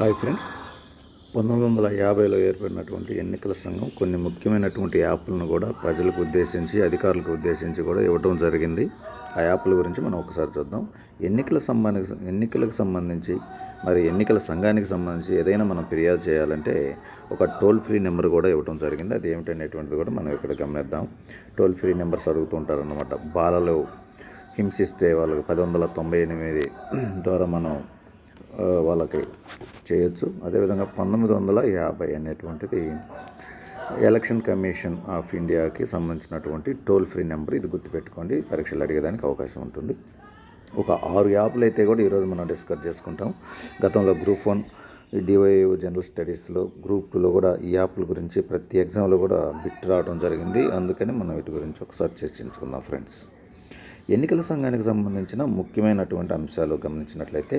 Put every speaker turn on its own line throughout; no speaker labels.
Hi friends. పంతొమ్మిది వందల యాభైలో ఏర్పడినటువంటి ఎన్నికల సంఘం కొన్ని ముఖ్యమైనటువంటి యాప్లను కూడా ప్రజలకు ఉద్దేశించి అధికారులకు ఉద్దేశించి కూడా ఇవ్వడం జరిగింది. ఆ యాప్ల గురించి మనం ఒకసారి చూద్దాం. ఎన్నికల సంబంధించి ఎన్నికలకు సంబంధించి మరి ఎన్నికల సంఘానికి సంబంధించి ఏదైనా మనం ఫిర్యాదు చేయాలంటే ఒక టోల్ ఫ్రీ నెంబర్ కూడా ఇవ్వడం జరిగింది. అది ఏమిటనేటువంటిది కూడా మనం ఇక్కడ గమనిద్దాం. టోల్ ఫ్రీ నెంబర్స్ అడుగుతుంటారన్నమాట. బాలలు హింసిస్తే వాళ్ళకి పది వందల తొంభై ఎనిమిది ద్వారా మనం వాళ్ళకి చేయొచ్చు. అదేవిధంగా పంతొమ్మిది వందల యాభై అనేటువంటిది ఎలక్షన్ కమిషన్ ఆఫ్ ఇండియాకి సంబంధించినటువంటి టోల్ ఫ్రీ నెంబర్ ఇది గుర్తుపెట్టుకోండి. పరీక్షలు అడిగేదానికి అవకాశం ఉంటుంది. ఒక ఆరు యాప్లు అయితే కూడా ఈరోజు మనం డిస్కస్ చేసుకుంటాం. గతంలో గ్రూప్ వన్ డివైఓ జనరల్ స్టడీస్లో గ్రూప్ టూలో కూడా ఈ యాప్ల గురించి ప్రతి ఎగ్జామ్లో కూడా బిట్ రావడం జరిగింది. అందుకని మనం వీటి గురించి ఒకసారి చర్చించుకుందాం ఫ్రెండ్స్. ఎన్నికల సంఘానికి సంబంధించిన ముఖ్యమైనటువంటి అంశాలు గమనించినట్లయితే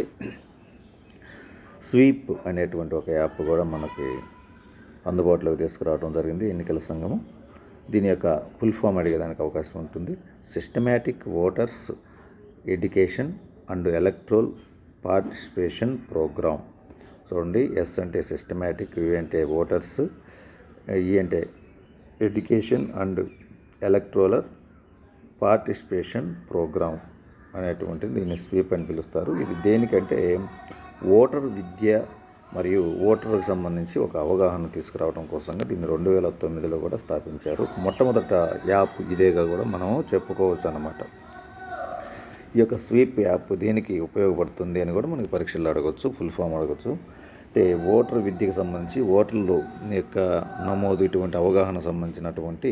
స్వీప్ అనేటువంటి ఒక యాప్ కూడా మనకి అందుబాటులోకి తీసుకురావడం జరిగింది ఎన్నికల సంఘము. దీని యొక్క ఫుల్ ఫామ్ అడిగేదానికి అవకాశం ఉంటుంది. Systematic voters education and electoral participation programme. చూడండి ఎస్ అంటే సిస్టమేటిక్ యు అంటే ఓటర్స్ ఈ అంటే education and electoral participation programme అనేటువంటిది దీన్ని స్వీప్ అని పిలుస్తారు. ఇది దేనికంటే ఓటర్ విద్య మరియు ఓటర్కు సంబంధించి ఒక అవగాహన తీసుకురావడం కోసంగా దీన్ని రెండు వేల తొమ్మిదిలో కూడా స్థాపించారు. మొట్టమొదట యాప్ ఇదేగా కూడా మనం చెప్పుకోవచ్చు అన్నమాట. ఈ యొక్క స్వీప్ యాప్ దేనికి ఉపయోగపడుతుంది అని కూడా మనకి పరీక్షల్లో అడగచ్చు ఫుల్ ఫామ్ అడగచ్చు. అంటే ఓటర్ విద్యకు సంబంధించి ఓటర్లు యొక్క నమోదు ఇటువంటి అవగాహన సంబంధించినటువంటి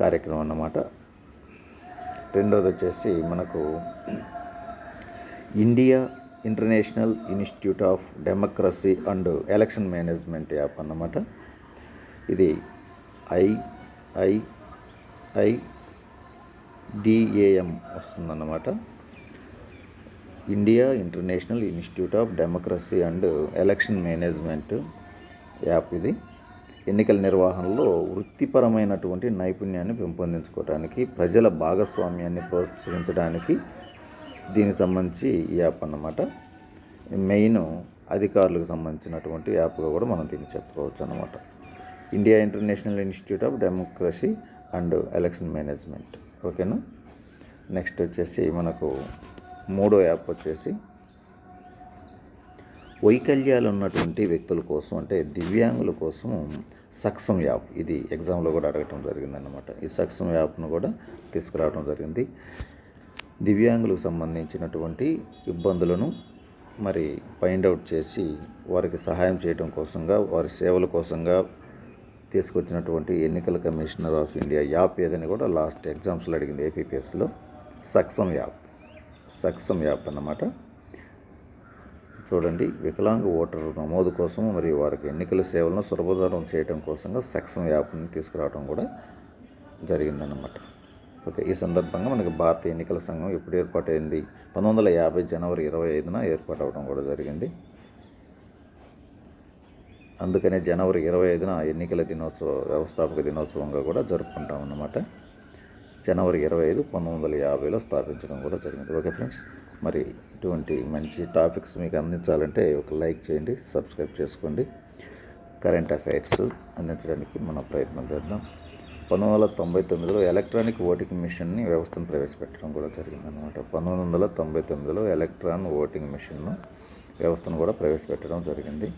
కార్యక్రమం అన్నమాట. రెండోది వచ్చేసి మనకు India international institute of democracy and election management app అన్నమాట. ఇది ఐఐఐ డిఏఎం వస్తుందన్నమాట. India international institute of democracy and election management app ఇది. ఎన్నికల నిర్వహణలో వృత్తిపరమైనటువంటి నైపుణ్యాన్ని పెంపొందించుకోవడానికి ప్రజల భాగస్వామ్యాన్ని ప్రోత్సహించడానికి దీనికి సంబంధించి ఈ యాప్ అన్నమాట. మెయిన్ అధికారులకు సంబంధించినటువంటి యాప్గా కూడా మనం దీన్ని చెప్పుకోవచ్చు అనమాట India international institute of democracy and election management. ఓకేనా? నెక్స్ట్ వచ్చేసి మనకు మూడో యాప్ వచ్చేసి వైకల్యాలు ఉన్నటువంటి వ్యక్తుల కోసం అంటే దివ్యాంగుల కోసం సక్సం యాప్. ఇది ఎగ్జామ్లో కూడా అడగటం జరిగిందన్నమాట. ఈ సక్సం యాప్ను కూడా తీసుకురావడం జరిగింది. దివ్యాంగులకు సంబంధించినటువంటి ఇబ్బందులను మరి ఫైండ్ అవుట్ చేసి వారికి సహాయం చేయడం కోసంగా వారి సేవల కోసంగా తీసుకొచ్చినటువంటి ఎన్నికల కమిషనర్ ఆఫ్ ఇండియా యాప్ ఏదని కూడా లాస్ట్ ఎగ్జామ్స్లో అడిగింది ఏపీపీఎస్లో. సక్సం యాప్. సక్సం యాప్ అన్నమాట. చూడండి వికలాంగ ఓటరు నమోదు కోసం మరియు వారికి ఎన్నికల సేవలను సులభతరం చేయడం కోసంగా సక్సం యాప్ని తీసుకురావడం కూడా జరిగిందన్నమాట. ఓకే ఈ సందర్భంగా మనకి భారత ఎన్నికల సంఘం ఎప్పుడు ఏర్పాటైంది. పంతొమ్మిది వందల యాభై జనవరి ఇరవై ఐదున ఏర్పాటు అవడం కూడా జరిగింది. అందుకనే జనవరి ఇరవై ఐదున ఎన్నికల దినోత్సవ వ్యవస్థాపక దినోత్సవంగా కూడా జరుపుకుంటాం అన్నమాట జనవరి ఇరవై ఐదు పంతొమ్మిది వందల యాభైలో స్థాపించడం కూడా జరిగింది. ఓకే ఫ్రెండ్స్ మరి ఇటువంటి మంచి టాపిక్స్ మీకు అందించాలంటే ఒక లైక్ చేయండి సబ్స్క్రైబ్ చేసుకోండి. కరెంట్ అఫైర్స్ అందించడానికి మనం ప్రయత్నం చేద్దాం. పంతొమ్మిది వందల తొంభై తొమ్మిదిలో ఎలక్ట్రానిక్ ఓటింగ్ మిషన్ని వ్యవస్థను ప్రవేశపెట్టడం కూడా జరిగిందనమాట పంతొమ్మిది వందల తొంభై తొమ్మిదిలో ఎలక్ట్రాన్ ఓటింగ్ మిషన్ను వ్యవస్థను కూడా ప్రవేశపెట్టడం జరిగింది.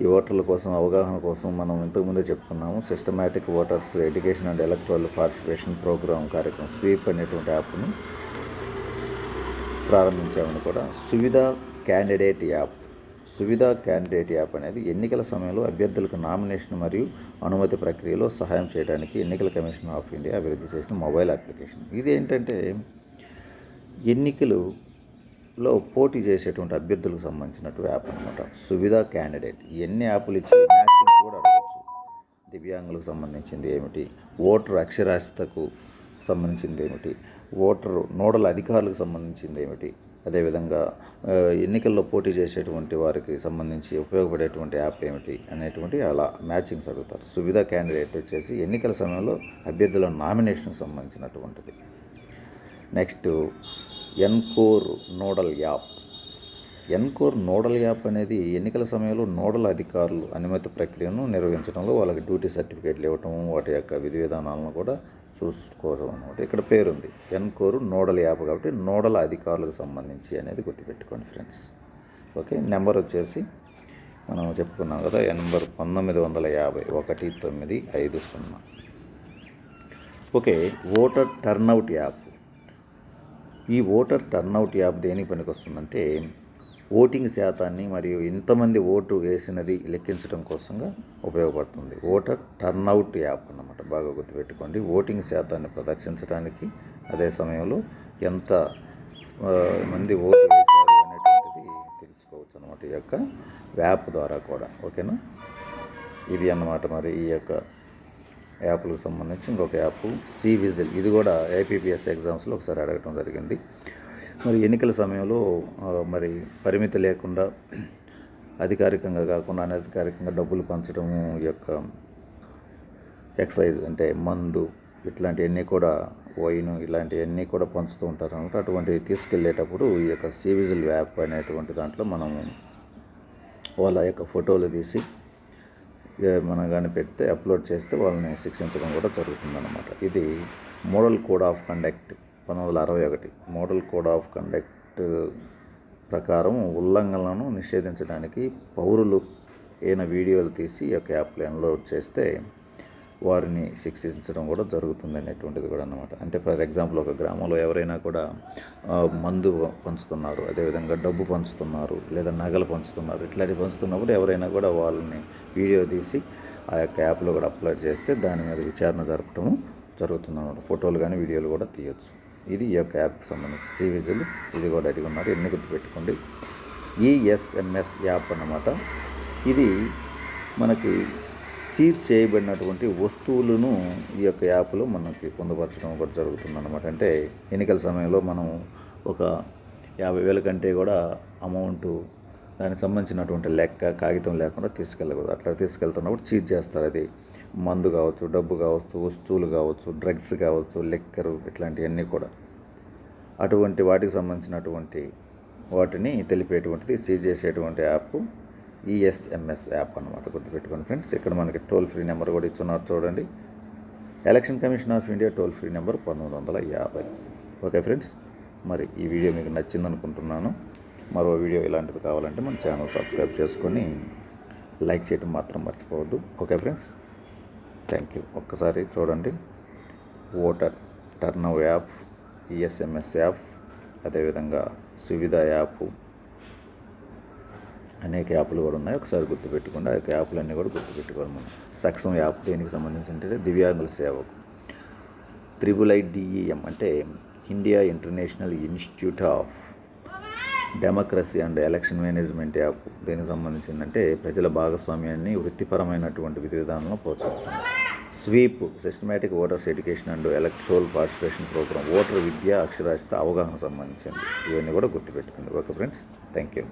ఈ ఓటర్ల కోసం అవగాహన కోసం మనం ఇంతకుముందే చెప్పుకున్నాము systematic voters education and electoral participation programme కార్యక్రమం స్వీప్ అనేటువంటి యాప్ను ప్రారంభించామని కూడా Suvidha candidate app Suvidha candidate app అనేది ఎన్నికల సమయంలో అభ్యర్థులకు నామినేషన్ మరియు అనుమతి ప్రక్రియలో సహాయం చేయడానికి ఎన్నికల కమిషన్ ఆఫ్ ఇండియా అభివృద్ధి చేసిన మొబైల్ అప్లికేషన్. ఇది ఏంటంటే ఎన్నికలు లో పోటీ చేసేటువంటి అభ్యర్థులకు సంబంధించినటువంటి యాప్ అనమాట సువిధ క్యాండిడేట్. ఎన్ని యాప్లు ఇచ్చి మ్యాచింగ్ కూడా అడగచ్చు. దివ్యాంగులకు సంబంధించింది ఏమిటి? ఓటర్ అక్షరాస్యతకు సంబంధించింది ఏమిటి? ఓటర్ నోడల్ అధికారులకు సంబంధించింది ఏమిటి? అదేవిధంగా ఎన్నికల్లో పోటీ చేసేటువంటి వారికి సంబంధించి ఉపయోగపడేటువంటి యాప్ ఏమిటి అనేటువంటి అలా మ్యాచింగ్స్ అడుగుతారు. సువిధ క్యాండిడేట్ వచ్చేసి ఎన్నికల సమయంలో అభ్యర్థుల నామినేషన్కి సంబంధించినటువంటిది. Next encore nodal app. Encore nodal app అనేది ఎన్నికల సమయంలో నోడల్ అధికారులు అనుమతి ప్రక్రియను నిర్వహించడంలో వాళ్ళకి డ్యూటీ సర్టిఫికేట్లు ఇవ్వటం వాటి యొక్క విధి విధానాలను కూడా చూసుకోవడం అనమాట ఇక్కడ పేరుంది. ఎన్కోరు నోడల్ యాప్ కాబట్టి నోడల్ అధికారులకు సంబంధించి అనేది గుర్తుపెట్టుకోండి ఫ్రెండ్స్. ఓకే నెంబర్ వచ్చేసి మనం చెప్పుకున్నాం కదా నెంబర్ పంతొమ్మిది వందల యాభై ఒకటి తొమ్మిది ఐదు సున్నా. Okay voter turnout app. ఈ ఓటర్ టర్న్అవుట్ యాప్ దేనికి పనికొస్తుందంటే ఓటింగ్ శాతాన్ని మరియు ఎంతమంది ఓటు వేసినది లెక్కించడం కోసంగా ఉపయోగపడుతుంది. ఓటర్ టర్నౌట్ యాప్ అన్నమాట. బాగా గుర్తుపెట్టుకోండి. ఓటింగ్ శాతాన్ని ప్రదర్శించడానికి అదే సమయంలో ఎంత మంది ఓటు వేశారు అనేటువంటిది తెలుసుకోవచ్చు అనమాట ఈ యొక్క యాప్ ద్వారా కూడా. ఓకేనా? ఇది అన్నమాట మరి ఈ యొక్క యాప్లకు సంబంధించి ఇంకొక యాప్ సి విజిల్. ఇది కూడా ఏపీపీఎస్ ఎగ్జామ్స్లో ఒకసారి అడగటం జరిగింది. మరి ఎన్నికల సమయంలో మరి పరిమితి లేకుండా అధికారికంగా కాకుండా అనధికారికంగా డబ్బులు పంచడము యొక్క ఎక్సైజ్ అంటే మందు ఇట్లాంటివన్నీ కూడా వైన్ ఇలాంటివన్నీ కూడా పంచుతూ ఉంటారు అనమాట అటువంటివి తీసుకెళ్ళేటప్పుడు ఈ యొక్క సివిజిల్ యాప్ అనేటువంటి దాంట్లో మనము వాళ్ళ యొక్క ఫోటోలు తీసి మనం కానీ పెడితే అప్లోడ్ చేస్తే వాళ్ళని శిక్షించడం కూడా జరుగుతుందన్నమాట. ఇది మోడల్ కోడ్ ఆఫ్ కండక్ట్ పంతొమ్మిది వందల అరవై ఒకటి మోడల్ కోడ్ ఆఫ్ కండక్ట్ ప్రకారం ఉల్లంఘనలను నిషేధించడానికి పౌరులు అయిన వీడియోలు తీసి ఈ యొక్క యాప్లో అన్లోడ్ చేస్తే వారిని శిక్షించడం కూడా జరుగుతుంది అనేటువంటిది కూడా అన్నమాట. అంటే ఫర్ ఎగ్జాంపుల్ ఒక గ్రామంలో ఎవరైనా కూడా మందు పంచుతున్నారు అదేవిధంగా డబ్బు పంచుతున్నారు లేదా నగలు పంచుతున్నారు ఇట్లాంటివి పంచుతున్నప్పుడు ఎవరైనా కూడా వాళ్ళని వీడియో తీసి ఆ యొక్క యాప్లో కూడా అప్లోడ్ చేస్తే దాని మీద విచారణ జరపడము జరుగుతుంది అనమాట ఫోటోలు కానీ వీడియోలు కూడా తీయొచ్చు. ఇది ఈ యొక్క యాప్కి సంబంధించి సి ఇది కూడా అడిగి ఉన్నారు. ఎన్ని గుర్తుపెట్టుకోండి ఈఎస్ఎంఎస్ యాప్ అన్నమాట. ఇది మనకి సీజ్ చేయబడినటువంటి వస్తువులను ఈ యొక్క యాప్లో మనకి పొందుపరచడం కూడా జరుగుతుంది అనమాట అంటే ఎన్నికల సమయంలో మనం ఒక యాభై వేల కంటే కూడా అమౌంట్ దానికి సంబంధించినటువంటి లెక్క కాగితం లేకుండా తీసుకెళ్ళకూడదు. అట్లా తీసుకెళ్తున్నప్పుడు చీజ్ చేస్తారు అది. మందు కావచ్చు డబ్బు కావచ్చు వస్తువులు కావచ్చు డ్రగ్స్ కావచ్చు లెక్కరు ఇట్లాంటివన్నీ కూడా. అటువంటి వాటికి సంబంధించినటువంటి వాటిని తెలిపేటువంటిది సీజ్ చేసేటువంటి యాప్ ఈఎస్ఎంఎస్ యాప్ అనమాట గుర్తుపెట్టుకోండి ఫ్రెండ్స్ ఇక్కడ మనకి టోల్ ఫ్రీ నెంబర్ కూడా ఇచ్చున్నారు చూడండి. Election commission of India toll free number పంతొమ్మిది వందల యాభై. ఓకే ఫ్రెండ్స్ మరి ఈ వీడియో మీకు నచ్చింది అనుకుంటున్నాను మరో వీడియో ఇలాంటిది కావాలంటే మన ఛానల్ సబ్స్క్రైబ్ చేసుకొని లైక్ చేయడం మాత్రం మర్చిపోవద్దు. ఓకే ఫ్రెండ్స్ థ్యాంక్ యూ ఒక్కసారి చూడండి. Voter turnout app ESMS app అదేవిధంగా సువిధ యాప్ అనేక యాప్లు కూడా ఉన్నాయి. ఒకసారి గుర్తుపెట్టుకోండి. ఆ యొక్క యాప్లన్నీ కూడా గుర్తుపెట్టుకోవాలి మనం. సక్షం యాప్ దేనికి సంబంధించి అంటే దివ్యాంగుల సేవకు. త్రిబుల్ ఐడిఈఎం అంటే India international institute of democracy and election management app దీనికి సంబంధించిందంటే ప్రజల భాగస్వామ్యాన్ని వృత్తిపరమైనటువంటి విధి విధానంలో ప్రోత్సహిస్తుంది. SVEEP systematic voters education and electoral participation programme voter విద్య అక్షరాస్యత అవగాహన సంబంధించింది ఇవన్నీ కూడా గుర్తుపెట్టుకోండి. Okay friends thank you